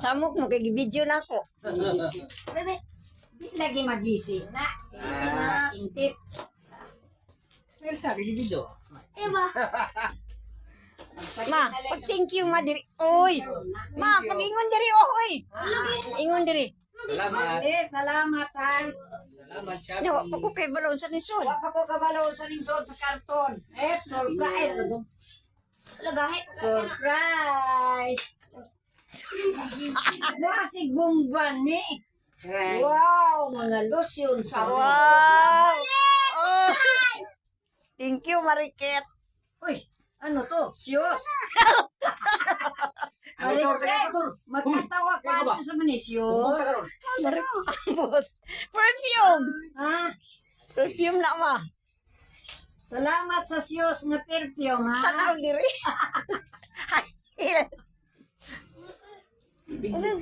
Samok mo kay video na ako. Bebe, di lagi magisi na. Gisi na. Intip. Eba. Ma, pag thank you ma diri. Oy. Ma, pag ingon diri oy. Ingon diri. Salamat. Eh, salamat ha. Salamat, Shopee. Nawa pa ko kay balon sa nisod. Wa pa ko kabalaw sa lingsod sa karton. Eh, surprise. Lagahit. Surprise. Nasi gumban ni. Eh, Wow, mga lotion sa Wow. Oh. Thank you, Mariket. Uy, ano to? Siyos. Magkatawa ka ano sa. Mariket. Perfume. Ha? Perfume na ma. Salamat sa siyos na perfume, ha? Tanaw diri. Ano yung